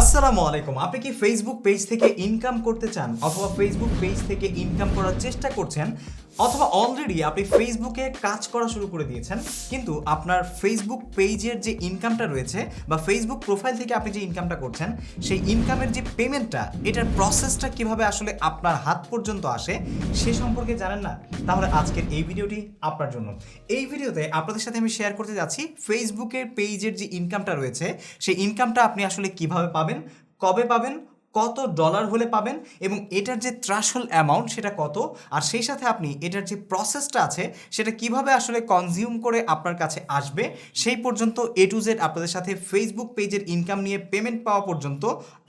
আসসালামু আলাইকুম। আপনি কি ফেসবুক পেজ থেকে ইনকাম করতে চান অথবা ফেসবুক পেজ থেকে ইনকাম করার চেষ্টা করছেন? অথবা অলরেডি আপনি ফেসবুকে কাজ করা শুরু করে দিয়েছেন, কিন্তু আপনার ফেসবুক পেজের যে ইনকামটা রয়েছে বা ফেসবুক প্রোফাইল থেকে আপনি যে ইনকামটা করছেন, সেই ইনকামের যে পেমেন্টটা এটার প্রসেসটা কীভাবে আসলে আপনার হাত পর্যন্ত আসে, সে সম্পর্কে জানেন না? তাহলে আজকের এই ভিডিওটি আপনার জন্য। এই ভিডিওতে আপনাদের সাথে আমি শেয়ার করতে যাচ্ছি ফেসবুকের পেজের যে ইনকামটা রয়েছে, সেই ইনকামটা আপনি আসলে কীভাবে পাবেন, কবে পাবেন কত ডলার হলে পাবেন এবং এটার যে ত্রাসল অ্যামাউন্ট সেটা কত? আর সেই সাথে আপনি এটার যে প্রসেসটা আছে, সেটা কীভাবে আসলে কনজিউম করে আপনার কাছে আসবে, সেই পর্যন্ত এ টু জেড আপনাদের সাথে ফেসবুক পেজের ইনকাম নিয়ে পেমেন্ট পাওয়া পর্যন্ত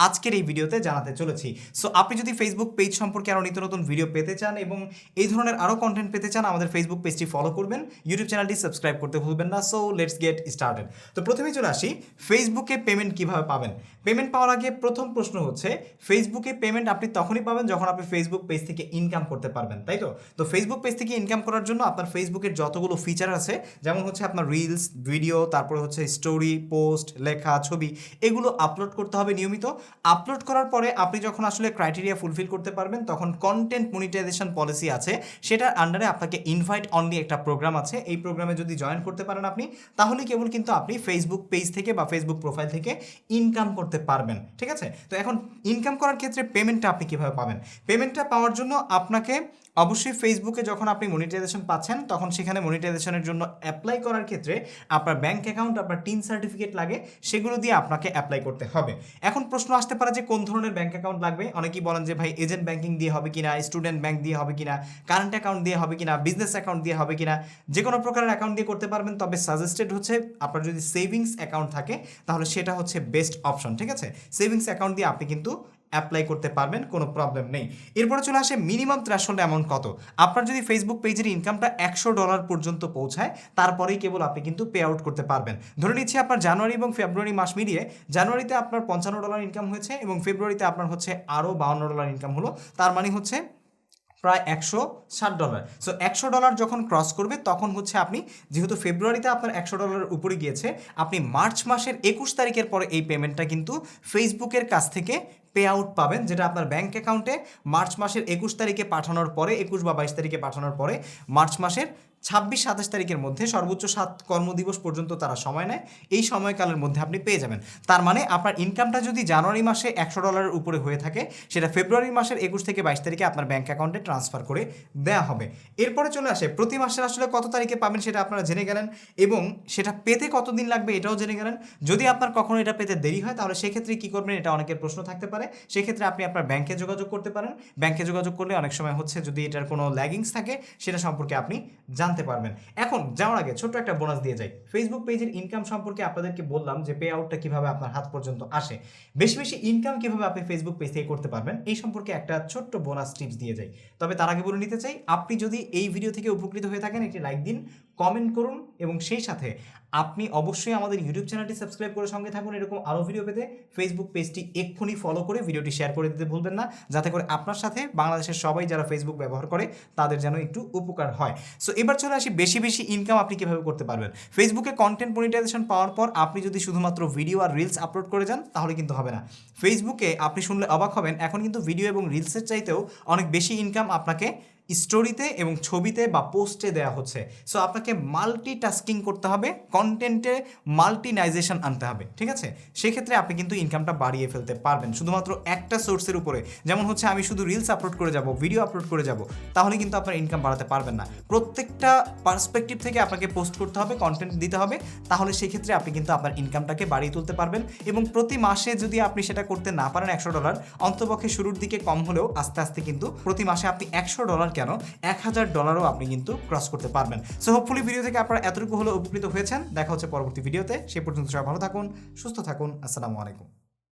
আজকের এই ভিডিওতে জানাতে চলেছি। সো আপনি যদি ফেসবুক পেজ সম্পর্কে আরও নিত্য নতুন ভিডিও পেতে চান এবং এই ধরনের আরও কন্টেন্ট পেতে চান, আমাদের ফেসবুক পেজটি ফলো করবেন। ইউটিউব চ্যানেলটি সাবস্ক্রাইব করতে ভুলবেন না। সো লেটস গেট স্টার্টেড তো প্রথমে চলে আসি ফেসবুকে পেমেন্ট কীভাবে পাবেন? পেমেন্ট পাওয়ার আগে প্রথম প্রশ্ন হচ্ছে ফেসবুকে পেমেন্ট আপনি তখনই পাবেন যখন আপনি ফেসবুক পেজ থেকে ইনকাম করতে পারবেন, তাই তো? তো ফেসবুক পেজ থেকে ইনকাম করার জন্য আপনার ফেসবুকের যতগুলো ফিচার আছে, যেমন হচ্ছে আপনার রিলস ভিডিও তারপরে হচ্ছে স্টোরি পোস্ট লেখা, ছবি, এগুলো আপলোড করতে হবে নিয়মিত। আপলোড করার পরে আপনি যখন আসলে ক্রাইটেরিয়া ফুলফিল করতে পারবেন, তখন কন্টেন্ট মনিটাইজেশন পলিসি আছে। সেটার আন্ডারে আপনাকে ইনভাইট অনলি একটা প্রোগ্রাম আছে। এই প্রোগ্রামে যদি জয়েন করতে পারেন আপনি, তাহলে কেবল কিন্তু আপনি ফেসবুক পেজ থেকে বা ফেসবুক প্রোফাইল থেকে ইনকাম করতে পারবেন, ঠিক আছে? তো এখন ইনকাম করার ক্ষেত্রে পেমেন্টটা আপনি কীভাবে পাবেন? পেমেন্টটা পাওয়ার জন্য আপনাকে অবশ্যই ফেসবুকে যখন আপনি মনিটাইজেশন পাচ্ছেন, তখন সেখানে মনিটাইজেশনের জন্য অ্যাপ্লাই করার ক্ষেত্রে আপনার ব্যাংক অ্যাকাউন্ট আপনার টিন সার্টিফিকেট লাগে, সেগুলো দিয়ে আপনাকে অ্যাপ্লাই করতে হবে। এখন প্রশ্ন আসতে পারে যে কোন ধরনের ব্যাংক অ্যাকাউন্ট লাগবে? অনেকেই বলেন যে ভাই এজেন্ট ব্যাংকিং দিয়ে হবে কিনা স্টুডেন্ট ব্যাংক দিয়ে হবে কিনা কারেন্ট অ্যাকাউন্ট দিয়ে হবে কিনা বিজনেস অ্যাকাউন্ট দিয়ে হবে কিনা, যে কোনো প্রকারের অ্যাকাউন্ট দিয়ে করতে পারবেন। তবে সাজেস্টেড হচ্ছে আপনার যদি সেভিংস অ্যাকাউন্ট থাকে, তাহলে সেটা হচ্ছে বেস্ট অপশন ঠিক আছে? সেভিংস অ্যাকাউন্ট দিয়ে আপনি কিন্তু অ্যাপ্লাই করতে পারবেন, কোনো প্রবলেম নেই। এরপরে চলে আসে মিনিমাম থ্রেশহোল্ড অ্যামাউন্ট কত? আপনার যদি ফেসবুক পেজের ইনকামটা একশো ডলার পর্যন্ত পৌঁছায়, তারপরেই কেবল আপনি কিন্তু পে আউট করতে পারবেন। ধরে নিচ্ছি আপনার জানুয়ারি এবং ফেব্রুয়ারি মাস মিলিয়ে জানুয়ারিতে আপনার পঞ্চান্ন ডলার ইনকাম হয়েছে এবং ফেব্রুয়ারিতে আপনার হচ্ছে আরও বাউন্ন ডলার ইনকাম হলো। তার মানে হচ্ছে প্রায় একশো ষাট ডলার সো একশো ডলার যখন ক্রস করবে, তখন হচ্ছে আপনি, যেহেতু ফেব্রুয়ারিতে আপনার একশো ডলারের উপরে গিয়েছে, আপনি মার্চ মাসের একুশ তারিখের পরে এই পেমেন্টটা কিন্তু ফেসবুকের কাছ থেকে পে আউট পাবেন, যেটা আপনার ব্যাঙ্ক অ্যাকাউন্টে মার্চ মাসের একুশ তারিখে পাঠানোর পরে, একুশ বা বাইশ তারিখে পাঠানোর পরে মার্চ মাসের ছাব্বিশ সাতাশ তারিখের মধ্যে সর্বোচ্চ সাত কর্মদিবস পর্যন্ত তারা সময় নেয়। এই সময়কালের মধ্যে আপনি পেয়ে যাবেন। তার মানে আপনার ইনকামটা যদি জানুয়ারি মাসে একশো ডলারের উপরে হয়ে থাকে, সেটা ফেব্রুয়ারি মাসের একুশ থেকে বাইশ তারিখে আপনার ব্যাঙ্ক অ্যাকাউন্টে ট্রান্সফার করে দেওয়া হবে। এরপরে চলে আসে, প্রতি মাসের আসলে কত তারিখে পাবেন সেটা আপনারা জেনে গেলেন এবং সেটা পেতে কতদিন লাগবে এটাও জেনে গেলেন। যদি আপনার কখনো এটা পেতে দেরি হয়, তাহলে সেক্ষেত্রে কী করবেন এটা অনেকের প্রশ্ন থাকতে পারে। সেক্ষেত্রে আপনি আপনার ব্যাংকে যোগাযোগ করতে পারেন। ব্যাংকে যোগাযোগ করলে অনেক সময় হচ্ছে যদি এটার কোনো ল্যাগিংস থাকে, সেটা সম্পর্কে আপনি জানতে পারবেন। এখন যাওয়ার আগে ছোট্ট একটা বোনাস দিয়ে যাই। ফেসবুক পেজের ইনকাম সম্পর্কে আপনাদেরকে বললাম যে পে আউটটা কীভাবে আপনার হাত পর্যন্ত আসে। বেশি বেশি ইনকাম কীভাবে আপনি ফেসবুক পেজ থেকে করতে পারবেন, এই সম্পর্কে একটা ছোট্ট বোনাস টিপস দিয়ে যাই। তবে তার আগে বলে নিতে চাই, আপনি যদি এই ভিডিও থেকে উপকৃত হয়ে থাকেন, একটি লাইক দিন কমেন্ট করুন এবং সেই সাথে আপনি অবশ্যই আমাদের ইউটিউব চ্যানেলটি সাবস্ক্রাইব করে সঙ্গে থাকুন। এরকম আরও ভিডিও পেতে ফেসবুক পেজটি এক্ষুনি ফলো করে ভিডিওটি শেয়ার করে দিতে ভুলবেন না, যাতে করে আপনার সাথে বাংলাদেশের সবাই যারা ফেসবুক ব্যবহার করে, তাদের যেন একটু উপকার হয়। সো এবার চলে আসি, বেশি বেশি ইনকাম আপনি কীভাবে করতে পারবেন? ফেসবুকে কন্টেন্ট মনিটাইজেশন পাওয়ার পর আপনি যদি শুধুমাত্র ভিডিও আর রিলস আপলোড করে যান, তাহলে কিন্তু হবে না। ফেসবুকে আপনি শুনলে অবাক হবেন, এখন কিন্তু ভিডিও এবং রিলসের চাইতেও অনেক বেশি ইনকাম আপনাকে স্টোরিতে এবং ছবিতে বা পোস্টে দেওয়া হচ্ছে। সো আপনাকে মাল্টি টাস্কিং করতে হবে কন্টেন্টে মাল্টিনাইজেশন আনতে হবে, ঠিক আছে? সেক্ষেত্রে আপনি কিন্তু ইনকামটা বাড়িয়ে ফেলতে পারবেন। শুধুমাত্র একটা সোর্সের উপরে। যেমন হচ্ছে, আমি শুধু রিলস আপলোড করে যাব ভিডিও আপলোড করে যাব, তাহলে কিন্তু আপনার ইনকাম বাড়াতে পারবেন না। প্রত্যেকটা পার্সপেক্টিভ থেকে আপনাকে পোস্ট করতে হবে কন্টেন্ট দিতে হবে, তাহলে সেক্ষেত্রে আপনি কিন্তু আপনার ইনকামটাকে বাড়িয়ে তুলতে পারবেন এবং প্রতি মাসে যদি আপনি সেটা করতে না পারেন একশো ডলার অন্তপক্ষে শুরুর দিকে কম হলেও আস্তে আস্তে কিন্তু প্রতি মাসে আপনি একশো ডলার কেন? এক হাজার ডলারও আপনি কিন্তু ক্রস করতে পারবেন। সো হোপফুলি ভিডিও থেকে আপনারা এতটুকু হলেও উপকৃত হয়েছেন। দেখা হচ্ছে পরবর্তী ভিডিওতে সে পর্যন্ত সবাই ভালো থাকুন, সুস্থ থাকুন। আসসালামু আলাইকুম।